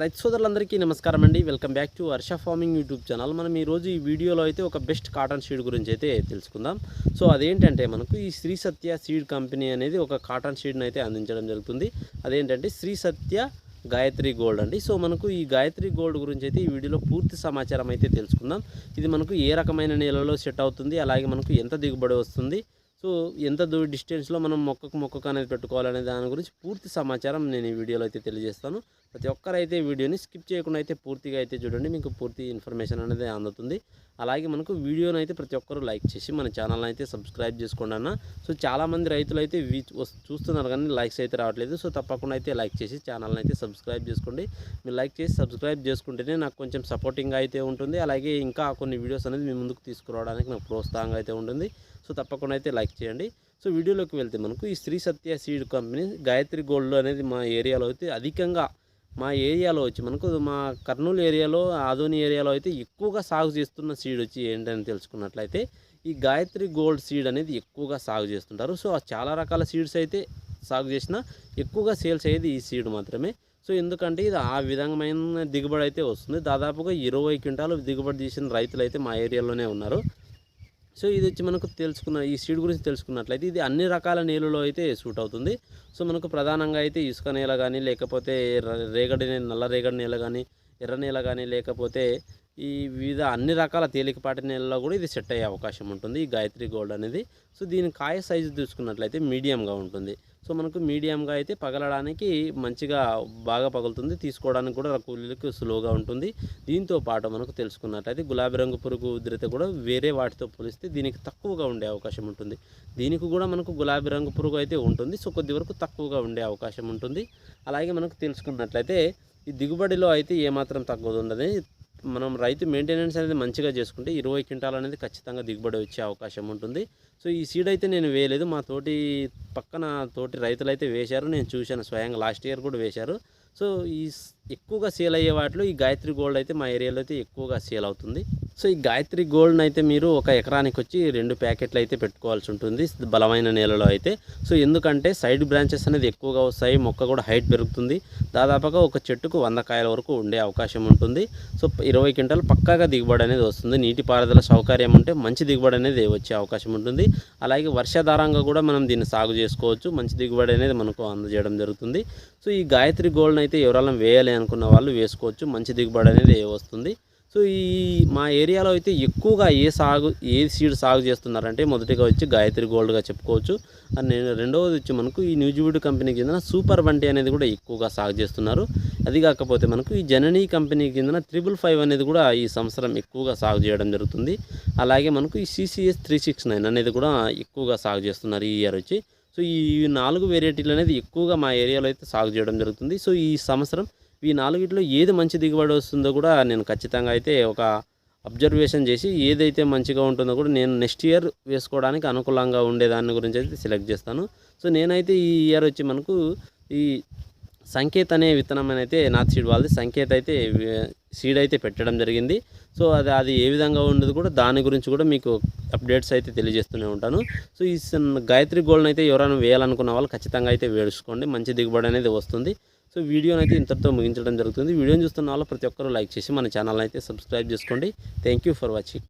రైతు సోదరులందరికీ నమస్కారం అండి. Welcome back to Varsha farming YouTube channel. మనం ఈరోజు ఈ వీడియోలో అయితే ఒక బెస్ట్ కాటన్ సీడ్ గురించి అయితే తెలుసుకుందాం. సో అదేంటంటే మనకు ఈ శ్రీ సత్య సీడ్ కంపెనీ అనేది ఒక కాటన్ సీడ్ని అయితే అందించడం జరుగుతుంది. అదేంటంటే శ్రీ సత్య గాయత్రి గోల్డ్ అండి. సో మనకు ఈ గాయత్రి గోల్డ్ గురించి అయితే ఈ వీడియోలో పూర్తి సమాచారం అయితే తెలుసుకుందాం. ఇది మనకు ఏ రకమైన నేలలో సెట్ అవుతుంది? అలాగే మనకు ఎంత దిగుబడి వస్తుంది? సో ఎంత దూ డిస్టెన్స్లో మనం మొక్కకు మొక్కకు అనేది పెట్టుకోవాలనే దాని గురించి పూర్తి సమాచారం నేను ఈ వీడియోలో అయితే తెలియజేస్తాను. ప్రతి ఒక్కరైతే వీడియోని స్కిప్ చేయకుండా అయితే పూర్తిగా అయితే చూడండి. మీకు పూర్తి ఇన్ఫర్మేషన్ అనేది అందుతుంది. అలాగే మనకు వీడియోని అయితే ప్రతి ఒక్కరు లైక్ చేసి మన ఛానల్ని అయితే సబ్స్క్రైబ్ చేసుకోండి అన్న. సో చాలామంది రైతులు అయితే వీ చూస్తున్నారు కానీ లైక్స్ అయితే రావట్లేదు. సో తప్పకుండా అయితే లైక్ చేసి ఛానల్ని అయితే సబ్స్క్రైబ్ చేసుకోండి. మీరు లైక్ చేసి సబ్స్క్రైబ్ చేసుకుంటేనే నాకు కొంచెం సపోర్టింగ్గా అయితే ఉంటుంది. అలాగే ఇంకా కొన్ని వీడియోస్ అనేది మీ ముందుకు తీసుకురావడానికి నాకు ప్రోత్సాహంగా అయితే ఉంటుంది. సో తప్పకుండా అయితే లైక్ చేయండి. సో వీడియోలోకి వెళ్తే మనకు ఈ Shri Satya seed company Gayatri gold అనేది మా ఏరియాలో అయితే అధికంగా మా ఏరియాలో వచ్చి మనకు మా కర్నూలు ఏరియాలో ఆదోని ఏరియాలో అయితే ఎక్కువగా సాగు చేస్తున్న సీడ్ వచ్చి ఏంటని తెలుసుకున్నట్లయితే ఈ గాయత్రి గోల్డ్ సీడ్ అనేది ఎక్కువగా సాగు చేస్తుంటారు. సో చాలా రకాల సీడ్స్ అయితే సాగు చేసినా ఎక్కువగా సేల్స్ అయ్యేది ఈ సీడ్ మాత్రమే. సో ఎందుకంటే ఇది ఆ విధమైన దిగుబడి అయితే వస్తుంది. దాదాపుగా ఇరవై క్వింటాలు దిగుబడి తీసిన రైతులు అయితే మా ఏరియాలోనే ఉన్నారు. సో ఇది వచ్చి మనకు తెలుసుకున్న ఈ సీడ్ గురించి తెలుసుకున్నట్లయితే ఇది అన్ని రకాల నేలలో అయితే సూట్ అవుతుంది. సో మనకు ప్రధానంగా అయితే ఇసుక నేల కానీ లేకపోతే రేగడి నేల నల్ల రేగడి నేల కానీ ఎర్ర నేల కానీ లేకపోతే ఈ వివిధ అన్ని రకాల తేలికపాటి నేలలో కూడా ఇది సెట్ అయ్యే అవకాశం ఉంటుంది. ఈ గాయత్రి గోల్డ్ అనేది. సో దీని కాయ సైజు చూసుకున్నట్లయితే మీడియంగా ఉంటుంది. సో మనకు మీడియంగా అయితే పగలడానికి మంచిగా బాగా పగులుతుంది. తీసుకోవడానికి కూడా కూలీలకు స్లోగా ఉంటుంది. దీంతో పాటు మనకు తెలుసుకున్నట్లయితే గులాబీ రంగు పురుగు ఉధృత కూడా వేరే వాటితో పోలిస్తే దీనికి తక్కువగా ఉండే అవకాశం ఉంటుంది. దీనికి కూడా మనకు గులాబీ రంగు పురుగు అయితే ఉంటుంది. సో కొద్ది వరకు తక్కువగా ఉండే అవకాశం ఉంటుంది. అలాగే మనకు తెలుసుకున్నట్లయితే ఈ దిగుబడిలో అయితే ఏమాత్రం తగ్గదు ఉండదు మనం రైతు మెయింటెనెన్స్ అనేది మంచిగా చేసుకుంటే ఇరవై క్వింటాల్ అనేది ఖచ్చితంగా దిగుబడి వచ్చే అవకాశం ఉంటుంది. సో ఈ సీడ్ అయితే నేను వేయలేదు. మా తోటి పక్కన తోటి రైతులు అయితే వేశారు. నేను చూశాను. స్వయంగా లాస్ట్ ఇయర్ కూడా వేశారు. సో ఈ ఎక్కువగా సేల్ అయ్యే వాటిలో ఈ గాయత్రి గోల్డ్ అయితే మా ఏరియాలో అయితే ఎక్కువగా సేల్ అవుతుంది. సో ఈ గాయత్రి గోల్డ్ని అయితే మీరు ఒక ఎకరానికి వచ్చి రెండు ప్యాకెట్లు అయితే పెట్టుకోవాల్సి ఉంటుంది. బలమైన నేలలో అయితే. సో ఎందుకంటే సైడ్ బ్రాంచెస్ అనేది ఎక్కువగా వస్తాయి. మొక్క కూడా హైట్ పెరుగుతుంది. దాదాపుగా ఒక చెట్టుకు వంద కాయల వరకు ఉండే అవకాశం ఉంటుంది. సో ఇరవై క్వింటల్ పక్కాగా దిగుబడి అనేది వస్తుంది. నీటిపారుదల సౌకర్యం ఉంటే మంచి దిగుబడి అనేది వచ్చే అవకాశం ఉంటుంది. అలాగే వర్షాధారంగా కూడా మనం దీన్ని సాగు చేసుకోవచ్చు. మంచి దిగుబడి అనేది మనకు అందజేయడం జరుగుతుంది. సో ఈ గాయత్రి గోల్డ్ని అయితే ఎవరైనా వేయాలి అనుకున్న వాళ్ళు వేసుకోవచ్చు. మంచి దిగుబడి అనేది వస్తుంది. సో ఈ మా ఏరియాలో అయితే ఎక్కువగా ఏ సాగు ఏ సీడ్ సాగు చేస్తున్నారంటే మొదటిగా వచ్చి గాయత్రి గోల్డ్గా చెప్పుకోవచ్చు. అండ్ నేను రెండవది వచ్చి మనకు ఈ న్యూజివుడ్ కంపెనీకి చెందిన సూపర్ బంటి అనేది కూడా ఎక్కువగా సాగు చేస్తున్నారు. అది కాకపోతే మనకు ఈ జననీ కంపెనీ కింద త్రిబుల్ ఫైవ్ అనేది కూడా ఈ సంవత్సరం ఎక్కువగా సాగు చేయడం జరుగుతుంది. అలాగే మనకు ఈ సిసిఎస్ త్రీ సిక్స్ నైన్ అనేది కూడా ఎక్కువగా సాగు చేస్తున్నారు ఈ ఇయర్ వచ్చి. సో ఈ నాలుగు వెరైటీలు అనేది ఎక్కువగా మా ఏరియాలో అయితే సాగు చేయడం జరుగుతుంది. సో ఈ సంవత్సరం ఈ నాలుగిట్లో ఏది మంచి దిగుబడి వస్తుందో కూడా నేను ఖచ్చితంగా అయితే ఒక అబ్జర్వేషన్ చేసి ఏదైతే మంచిగా ఉంటుందో కూడా నేను నెక్స్ట్ ఇయర్ వేసుకోవడానికి అనుకూలంగా ఉండే దాని గురించి అయితే సెలెక్ట్ చేస్తాను. సో నేనైతే ఈ ఇయర్ వచ్చి మనకు ఈ సంకేత్ అనే విత్తనం అయితే నాత్ సీడ్ వాళ్ళది. సంకేత్ అయితే సీడ్ అయితే పెట్టడం జరిగింది. సో అది అది ఏ విధంగా ఉండదు కూడా దాని గురించి కూడా మీకు అప్డేట్స్ అయితే తెలియజేస్తూనే ఉంటాను. సో ఈ సన్- గాయత్రి గోల్డ్ని అయితే ఎవరైనా వేయాలనుకున్న వాళ్ళు ఖచ్చితంగా అయితే వేడుచుకోండి మంచి దిగుబడి అనేది వస్తుంది. సో వీడియోని అయితే ఇంతటితో ముగించడం జరుగుతుంది. వీడియోని చూస్తున్న వాళ్ళు ప్రతి ఒక్కరూ లైక్ చేసి మన ఛానల్ అయితే సబ్స్క్రైబ్ చేసుకోండి. Thank you for watching